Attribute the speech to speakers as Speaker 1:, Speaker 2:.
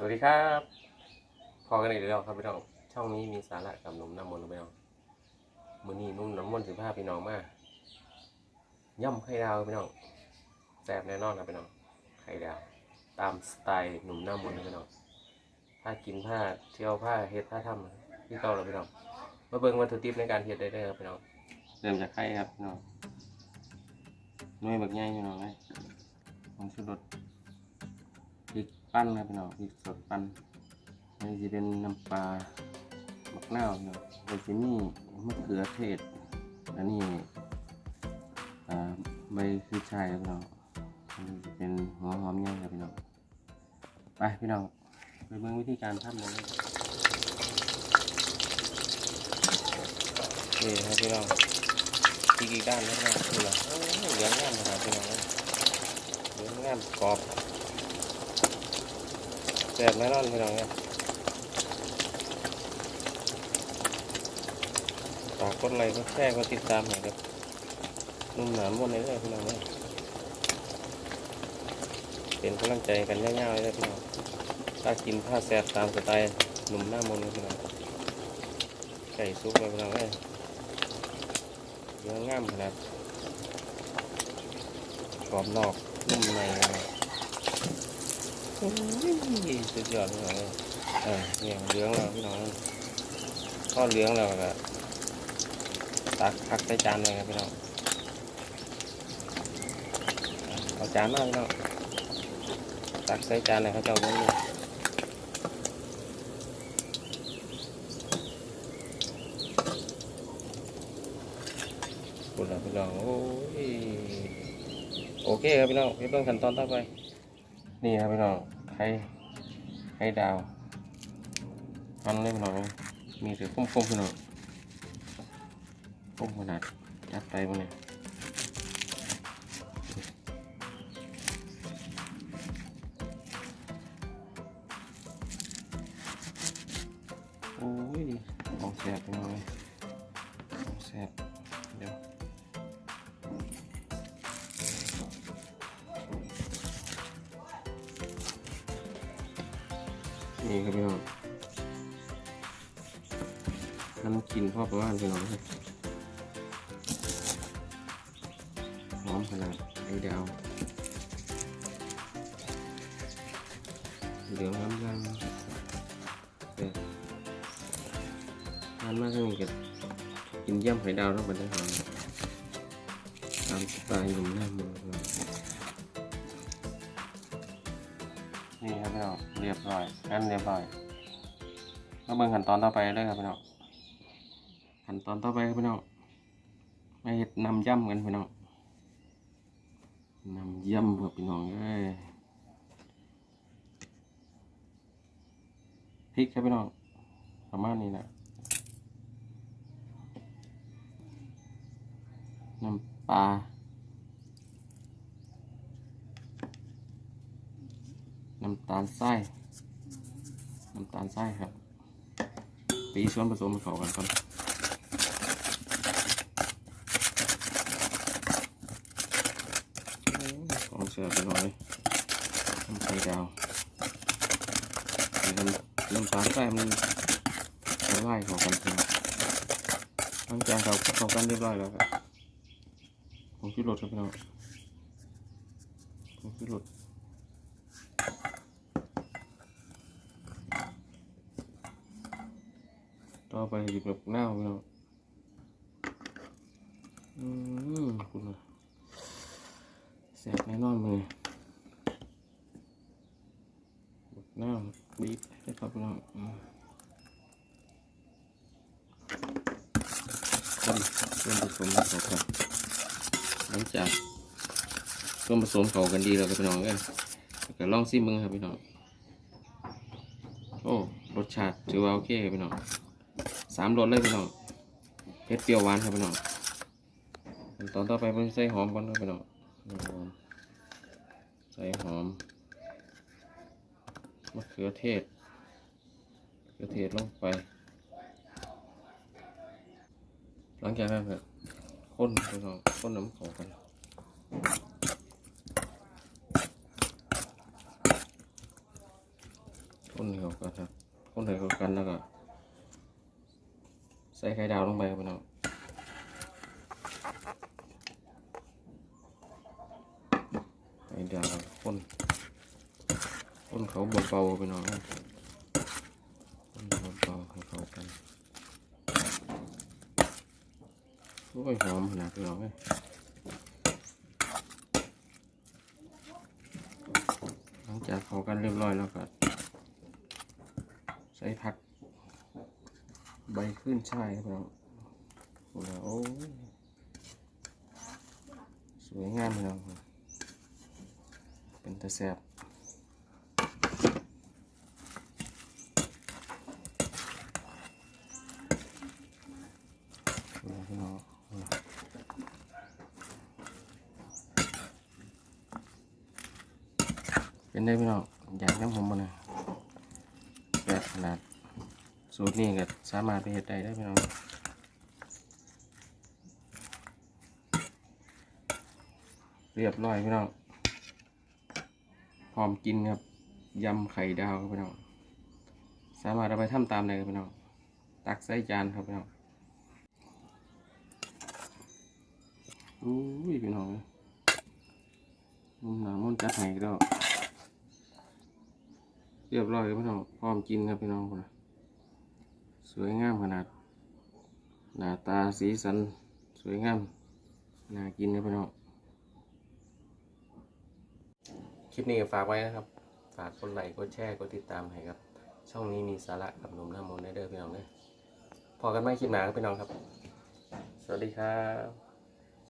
Speaker 1: สวัสดีครับพอกันอีกแล้วครับพี่น้องช่องนี้มีสาระกับหนุ่มน้ำมนต์พี่น้องมือนี้นุ่มน้ำมนต์สิพาพี่น้องมาย่ำไข่ดาวพี่น้องแซ่บแน่นอนนะพี่น้องไข่ดาว ตามสไตล์หนุ่มน้ำมนต์พี่น้องผ้ากินผ้าเที่ยวผ้าเฮ็ดผ้าทำที่เก่าแล้วพี่น้องมาเบิ่งวัตถุดิบในการเฮ็ดได้เลยครับพี่น้องเริ่มจากไข่ครับพี่น้องหน่วยบักใหญ่พี่น้องเลยผงชูรส ปั้นครับพี่น้องพริกสดปั้นอันนี้จะเป็นน้ำปลาหมักนาวพี่น้องโรซินี่มะเขือเทศอันนี้ใบคือชายครับพี่น้องอันนี้จะเป็นหัวหอมใหญ่ครับพี่น้องไปพี่น้องไปเบิ่งวิธีการทำเลยนี่ครับพี่น้องพริกอีกด้านนะครับพี่น้องเหลืองงามนะครับพี่น้องเหลืองงามกรอบ แซ่บแน่นอนพี่น้องเนี่ยฝากกดไลค์กดแชร์กดติดตามหน่อยครับนุ่มหนามวนเลยเลยพี่น้องเนี่ยเป็นกำลังใจกันยาวๆเลยพี่น้องถ้ากินผ้าแซ่บตามสไตล์หนุ่มหน้ามนเลยพี่น้องไก่ซุปเลยพี่น้องเนี่ยเนื้องามขนาดกรอบนอกนุ่มในเลย สุดยอดเลยเออเนี่ยเหลืองแล้วพี่น้องทอดเหลืองแล้วก็ตักพักใส่จานเลยครับพี่น้องเอาจานมาพี่น้องตักใส่จานเลยเขาเจ้าเบิ้งนี่คุณแล้วพี่น้องโอ้ยโอเคครับพี่น้องเบิ่งขั้นตอนต่อไป นี่ครับพี่น้องไข่ไข่ดาวมันเลยพี่น้องมีแต่ฟุ้งๆพี่น้องฟุ้งขนาดจัดไปบ่เนี่ย นี่ครับพี่น้องน้ำกินพ่อประมาณพี่น้องครับหอมขนาดไอ้ดาวเหลืองน้ำลังเด็ดทานมากก็มีกับกินย่ำไข่ดาวแล้วมันได้หอมตามสไตล์หนุ่มหน้ามือ นี่ครับพี่น้องเรียบร้อยงั้นเรียบร้อยมาเบิ่งขั้นตอนต่อไปเลยครับพี่น้องขั้นตอนต่อไปครับพี่น้องมาเฮ็ดนำย่ำกันพี่น้องนำย่ำครับพี่น้องเอ้ยพริกครับพี่น้องประมาณนี้นะน้ำปลา น้ำตาลทรายน้ำตาลทรายครับตีส่วนผสมเข้ากันก่อนโอ้ยของเสือไปหน่อยน้ำไข่ดาวน้ำตาลทรายมันละลายเข้ากันครับหลังจากเขาเข้ากันเรียบร้อยแล้วครับผมคิดรสครับพี่น้องผมคิดรส ต่อไปหยิบแบบหน้าพี่น้องอืมคุณแสบแน่นอนเลยแบบหน้าบีบให้ครับพี่น้องอืมคนส่วนผสมเข้ากันหลังจากส่วนผสมเข้ากันดีแล้วครับพี่น้องเอ้ยก็ลองซิมึงครับพี่น้องโอ้รสชาติถือว่าโอเคครับพี่น้อง สามรสเลยพี่น้องเผ็ดเปรี้ยวหวานครับพี่น้องตอนต่อไปเป็นใส่หอมก่อนครับพี่น้องใส่หอมมะเขือเทศมะเขือเทศลงไป หลังจากนั้นครับข้นพี่น้องข้นน้ำข้ากันคนให้เขากันครับคนให้เขากันแล้วก็ ใส่ไข่ดาวลงไปครับพี่น้องไข่ดาวคนคนเขาเบาๆไปหน่อยนะคนเบาๆให้เขากันโอ้ยหอมขนาดพี่น้องเลยหลังจากเขากันเรียบร้อยแล้วก็ใส่ผัก ใบขึ้นช่ายครับพี่น้องโอ้โหโอ้ยสวยงามพี่น้องเป็นตะแสบสวยพี่น้องเป็นได้พี่น้องอยากน้ำผมมาเลยแบบขนาด สูตรนี้ก็สามารถไปเฮ็ดได้ได้พี่น้องเรียบร้อยพี่น้องพร้อมกินครับยำไข่ดาวครับพี่น้องสามารถเอาไปทำตามได้ครับพี่น้องตักใส่จานครับพี่น้องอุ้ยพี่น้องมุมหนามุมจัดให้ก็เรียบร้อยครับพี่น้องพร้อมกินครับพี่น้องคนนะ วยงามขนาด หน้าตาสีสันสวยงาม น่ากินนะพี่น้องคลิปนี้ฝากไว้นะครับ ฝากกดไลค์กดแชร์กดติดตามให้ครับ ช่องนี้มีสาระกับหนุ่มหน้ามนได้เด้อพี่น้องเด้อพอกันไหมคลิปหนาครับพี่น้องครับ สวัสดีครับ